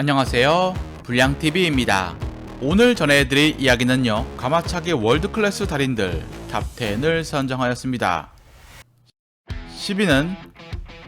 안녕하세요. 불량TV입니다. 오늘 전해드릴 이야기는요, 가마차기 월드클래스 달인들 탑10을 선정하였습니다. 10위는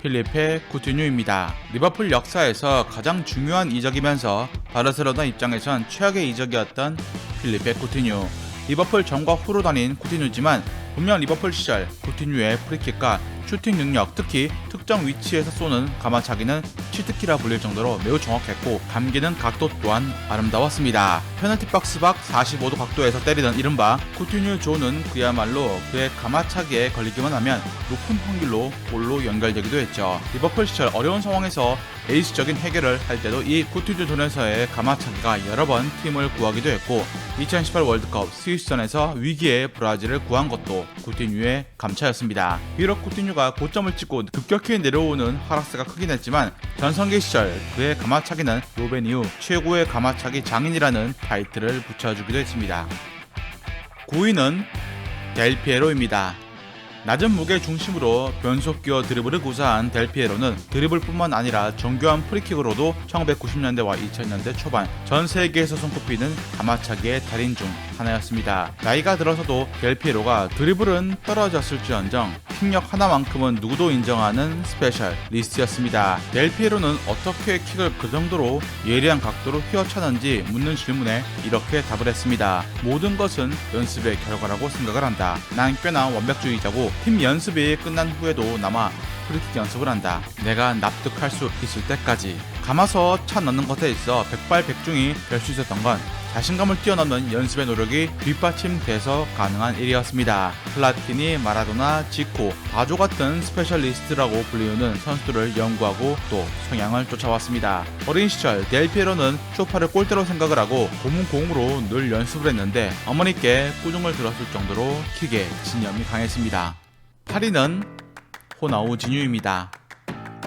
필리페 쿠티뉴입니다. 리버풀 역사에서 가장 중요한 이적이면서 바르셀로나 입장에선 최악의 이적이었던 필리페 쿠티뉴. 리버풀 전과 후로 다닌 쿠티뉴지만 분명 리버풀 시절 쿠티뉴의 프리킥과 슈팅 능력, 특히 특정 위치에서 쏘는 가마차기는 치트키라 불릴 정도로 매우 정확했고 감기는 각도 또한 아름다웠습니다. 페널티 박스 밖 45도 각도에서 때리던 이른바 쿠티뉴 조는 그야말로 그의 가마차기에 걸리기만 하면 높은 확률로 골로 연결되기도 했죠. 리버풀 시절 어려운 상황에서 에이스적인 해결을 할 때도 이 쿠티뉴 존에서의 가마차기가 여러 번 팀을 구하기도 했고 2018 월드컵 스위스전에서 위기의 브라질을 구한 것도 쿠티뉴의 감차였습니다. 비록 쿠티뉴가 고점을 찍고 급격히 내려오는 하락세가 크긴 했지만 전성기 시절 그의 가마차기는 로벤 이후 최고의 가마차기 장인이라는 타이틀을 붙여주기도 했습니다. 9위는 델피에로입니다. 낮은 무게 중심으로 변속기어 드리블을 구사한 델피에로는 드리블뿐만 아니라 정교한 프리킥으로도 1990년대와 2000년대 초반 전 세계에서 손꼽히는 가마차기의 달인 중 하나였습니다. 나이가 들어서도 델피에로가 드리블은 떨어졌을지언정 킥력 하나만큼은 누구도 인정하는 스페셜 리스트였습니다. 델피에로는 어떻게 킥을 그 정도로 예리한 각도로 휘어차는지 묻는 질문에 이렇게 답을 했습니다. 모든 것은 연습의 결과라고 생각을 한다. 난 꽤나 완벽주의자고 팀 연습이 끝난 후에도 남아 프리킥 연습을 한다. 내가 납득할 수 있을 때까지. 감아서 차 넣는 것에 있어 백발백중이 될 수 있었던 건 자신감을 뛰어넘는 연습의 노력이 뒷받침돼서 가능한 일이었습니다. 플라티니, 마라도나, 지코, 바조 같은 스페셜리스트라고 불리우는 선수들을 연구하고 또 성향을 쫓아왔습니다. 어린 시절 델피에로는 쇼파를 골대로 생각을 하고 고문 공으로 늘 연습을 했는데 어머니께 꾸중을 들었을 정도로 킥에 진념이 강했습니다. 8위는 호나우 진유입니다.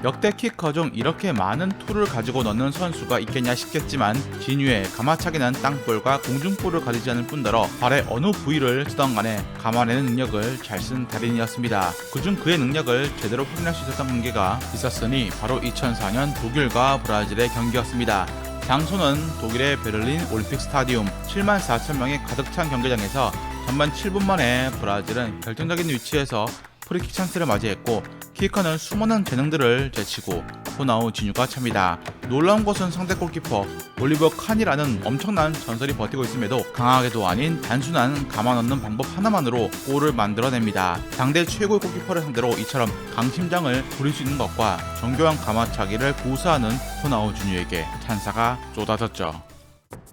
역대 키커 중 이렇게 많은 툴을 가지고 넣는 선수가 있겠냐 싶겠지만 진유의 가마차기는 땅볼과 공중볼을 가리지 않을 뿐더러 발의 어느 부위를 쓰던 간에 감아내는 능력을 잘 쓴 달인이었습니다. 그중 그의 능력을 제대로 확인할 수 있었던 관계가 있었으니 바로 2004년 독일과 브라질의 경기였습니다. 장소는 독일의 베를린 올림픽 스타디움 7만 4천 명이 가득 찬 경기장에서 전반 7분 만에 브라질은 결정적인 위치에서 프리킥 찬스를 맞이했고 키커는 수많은 재능들을 제치고 호나우 진유가 찹니다. 놀라운 것은 상대 골키퍼 올리버 칸이라는 엄청난 전설이 버티고 있음에도 강하게도 아닌 단순한 감아 넣는 방법 하나만으로 골을 만들어냅니다. 당대 최고의 골키퍼를 상대로 이처럼 강심장을 부릴 수 있는 것과 정교한 가마차기를 고수하는 호나우 진유에게 찬사가 쏟아졌죠.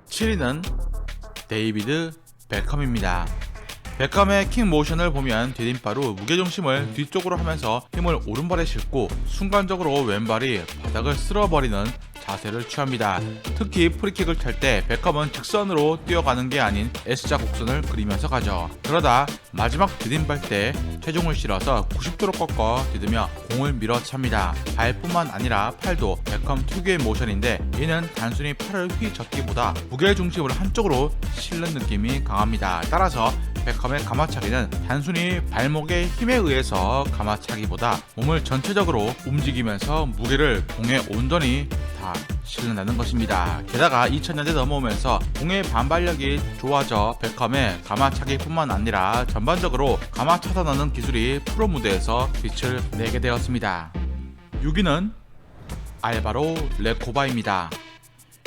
7위는 데이비드 베컴입니다. 베컴의 킥 모션을 보면 디딤바로 무게중심을 뒤쪽으로 하면서 힘을 오른발에 싣고 순간적으로 왼발이 바닥을 쓸어버리는 자세를 취합니다. 특히 프리킥을 찰때 베컴은 직선으로 뛰어가는 게 아닌 S자 곡선을 그리면서 가죠. 그러다 마지막 디딤발 때 체중을 실어서 90도로 꺾어 디디며 공을 밀어찹니다. 발뿐만 아니라 팔도 베컴 특유의 모션인데 이는 단순히 팔을 휘젓기보다 무게중심을 한쪽으로 실는 느낌이 강합니다. 따라서 베컴의 가마차기는 단순히 발목의 힘에 의해서 가마차기보다 몸을 전체적으로 움직이면서 무게를 공에 온전히 다 실른다는 것입니다. 게다가 2000년대 넘어오면서 공의 반발력이 좋아져 베컴의 가마차기뿐만 아니라 전반적으로 가마 차다 넣는 기술이 프로 무대에서 빛을 내게 되었습니다. 6위는 알바로 레코바입니다.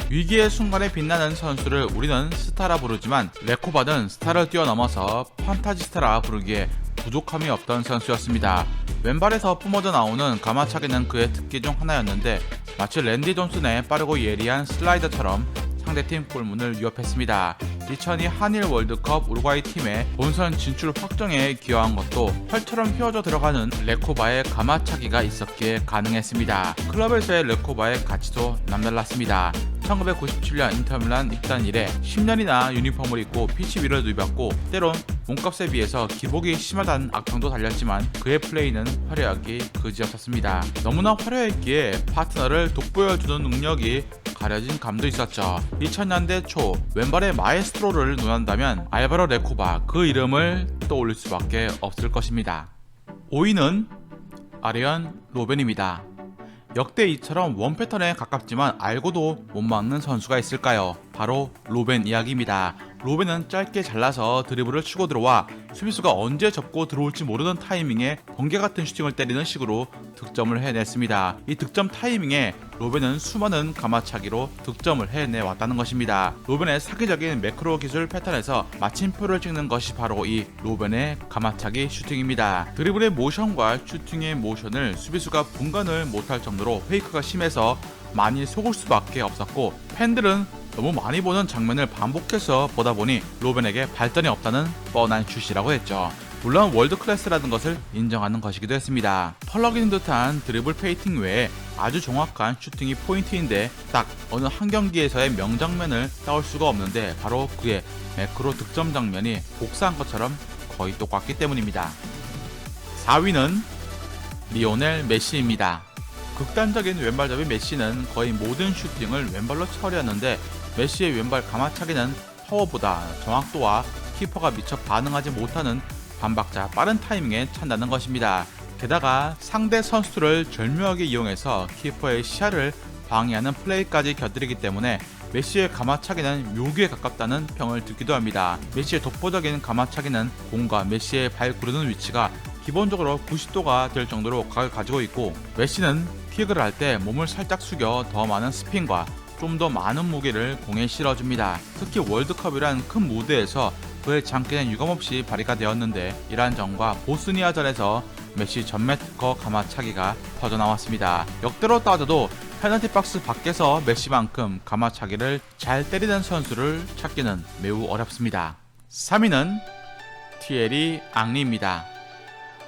위기의 순간에 빛나는 선수를 우리는 스타라 부르지만 레코바는 스타를 뛰어넘어서 판타지 스타라 부르기에 부족함이 없던 선수였습니다. 왼발에서 뿜어져 나오는 가마차기는 그의 특기 중 하나였는데 마치 랜디 존슨의 빠르고 예리한 슬라이더처럼 상대팀 골문을 위협했습니다. 2002 한일 월드컵 우루과이 팀의 본선 진출 확정에 기여한 것도 활처럼 휘어져 들어가는 레코바의 가마차기가 있었기에 가능했습니다. 클럽에서의 레코바의 가치도 남달랐습니다. 1997년 인터밀란 입단 이래 10년이나 유니폼을 입고 피치 위를 누볐고 때론 몸값에 비해서 기복이 심하다는 악평도 달렸지만 그의 플레이는 화려하기 그지없었습니다. 너무나 화려했기에 파트너를 돋보여주는 능력이 가려진 감도 있었죠. 2000년대 초 왼발의 마에스트로를 논한다면 알바로 레코바 그 이름을 떠올릴 수밖에 없을 것입니다. 5위는 아리언 로벤입니다. 역대 이처럼 원 패턴에 가깝지만 알고도 못 막는 선수가 있을까요? 바로 로벤 이야기입니다. 로벤은 짧게 잘라서 드리블을 치고 들어와 수비수가 언제 접고 들어올지 모르는 타이밍에 번개 같은 슈팅을 때리는 식으로 득점을 해냈습니다. 이 득점 타이밍에 로벤은 수많은 가마차기로 득점을 해내왔다는 것입니다. 로벤의 사기적인 매크로 기술 패턴에서 마침표를 찍는 것이 바로 이 로벤의 가마차기 슈팅입니다. 드리블의 모션과 슈팅의 모션을 수비수가 분간을 못할 정도로 페이크가 심해서 많이 속을 수밖에 없었고 팬들은 너무 많이 보는 장면을 반복해서 보다 보니 로벤에게 발전이 없다는 뻔한趣旨라고 했죠. 물론 월드 클래스라는 것을 인정하는 것이기도 했습니다. 펄럭이는 듯한 드리블 페이팅 외에 아주 정확한 슈팅이 포인트인데 딱 어느 한 경기에서의 명장면을 따올 수가 없는데 바로 그의 매크로 득점 장면이 복사한 것처럼 거의 똑같기 때문입니다. 4위는 리오넬 메시입니다. 극단적인 왼발잡이 메시는 거의 모든 슈팅을 왼발로 처리하는데 메시의 왼발 가마차기는 파워보다 정확도와 키퍼가 미처 반응하지 못하는 반박자 빠른 타이밍에 찬다는 것입니다. 게다가 상대 선수들을 절묘하게 이용해서 키퍼의 시야를 방해하는 플레이까지 곁들이기 때문에 메시의 가마차기는 묘기에 가깝다는 평을 듣기도 합니다. 메시의 독보적인 가마차기는 공과 메시의 발 구르는 위치가 기본적으로 90도가 될 정도로 각을 가지고 있고 메시는 킥을 할 때 몸을 살짝 숙여 더 많은 스핀과 좀 더 많은 무게를 공에 실어줍니다. 특히 월드컵이란 큰 무대에서 그의 장기는 유감없이 발휘가 되었는데 점과 보스니아전에서 메시 전매 특허 가마차기가 터져나왔습니다. 역대로 따져도 페널티 박스 밖에서 메시만큼 가마차기를 잘 때리는 선수를 찾기는 매우 어렵습니다. 3위는 티에리 앙리입니다.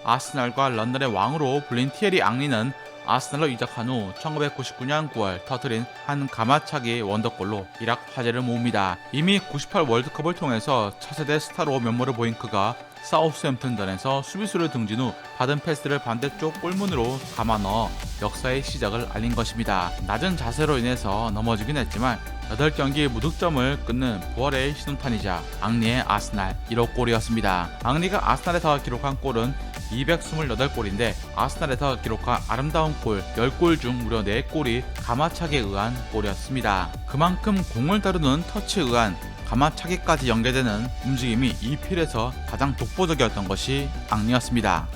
아스날과 런던의 왕으로 불린 티에리 앙리는 아스날로 이적한 후 1999년 9월 터트린 한 가마차기 원더골로 이락 화제를 모읍니다. 이미 98 월드컵을 통해서 차세대 스타로 면모를 보인 그가 사우스햄튼전에서 수비수를 등진 후 받은 패스를 반대쪽 골문으로 감아 넣어 역사의 시작을 알린 것입니다. 낮은 자세로 인해서 넘어지긴 했지만 8경기 무득점을 끊는 부활의 신호탄이자 앙리의 아스날 1호 골이었습니다. 앙리가 아스날에서 기록한 골은 228골인데 아스날에서 기록한 아름다운 골 10골 중 무려 4골이 가마차기에 의한 골이었습니다. 그만큼 공을 다루는 터치에 의한 가마차기까지 연계되는 움직임이 이 필에서 가장 독보적이었던 것이 앙리였습니다.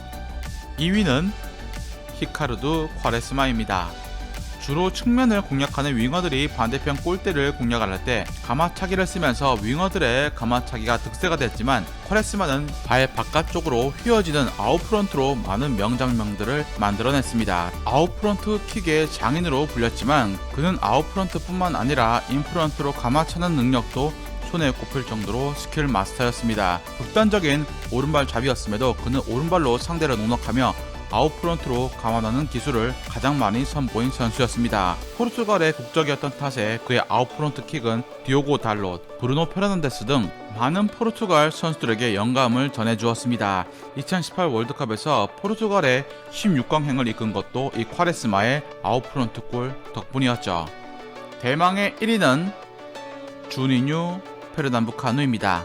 2위는 히카르두 콰레스마입니다. 주로 측면을 공략하는 윙어들이 반대편 골대를 공략할 때 가마차기를 쓰면서 윙어들의 가마차기가 득세가 됐지만 쿼레스마는 발 바깥쪽으로 휘어지는 아웃프런트로 많은 명장면들을 만들어냈습니다. 아웃프런트 킥의 장인으로 불렸지만 그는 아웃프런트뿐만 아니라 인프런트로 가마차는 능력도 손에 꼽힐 정도로 스킬 마스터였습니다. 극단적인 오른발 잡이었음에도 그는 오른발로 상대를 농락하며 아웃프런트로 감안하는 기술을 가장 많이 선보인 선수였습니다. 포르투갈의 국적이었던 탓에 그의 아웃프런트 킥은 디오고 달롯, 브루노 페르난데스 등 많은 포르투갈 선수들에게 영감을 전해주었습니다. 2018 월드컵에서 포르투갈의 16강행을 이끈 것도 이 콰레스마의 아웃프런트 골 덕분이었죠. 대망의 1위는 주니뉴 페르 남부 카누입니다.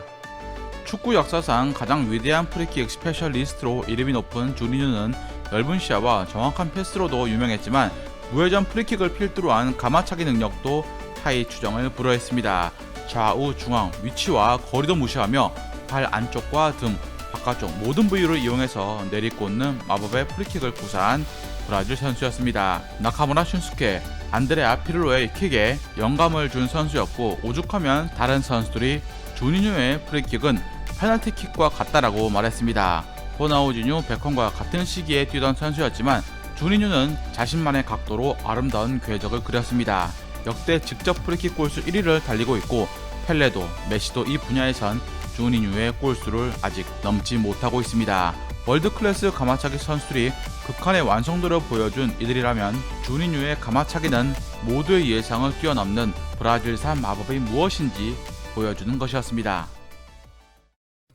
축구 역사상 가장 위대한 프리킥 스페셜리스트로 이름이 높은 주니뉴는 넓은 시야와 정확한 패스로도 유명했지만 우회전 프리킥을 필두로 한 가마차기 능력도 타이 추정을 불허했습니다. 좌우 중앙 위치와 거리도 무시하며 발 안쪽과 등 바깥쪽 모든 부위를 이용해서 내리꽂는 마법의 프리킥을 구사한 브라질 선수였습니다. 나카무라 슌스케, 안드레아 피를로의 킥에 영감을 준 선수였고 오죽하면 다른 선수들이 주니뉴의 프리킥은 페널티킥과 같다라고 말했습니다. 호나우지뉴, 베컨과 같은 시기에 뛰던 선수였지만 주니뉴는 자신만의 각도로 아름다운 궤적을 그렸습니다. 역대 직접 프리킥 골수 1위를 달리고 있고 펠레도, 메시도 이 분야에선 주니뉴의 골수를 아직 넘지 못하고 있습니다. 월드클래스 가마차기 선수들이 극한의 완성도를 보여준 이들이라면 주니뉴의 가마차기는 모두의 예상을 뛰어넘는 브라질산 마법이 무엇인지 보여주는 것이었습니다.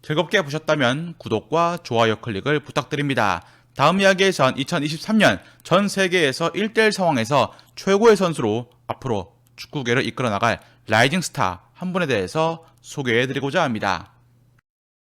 즐겁게 보셨다면 구독과 좋아요 클릭을 부탁드립니다. 다음 이야기에선 2023년 전 세계에서 1대1 상황에서 최고의 선수로 앞으로 축구계를 이끌어 나갈 라이징 스타 한 분에 대해서 소개해 드리고자 합니다.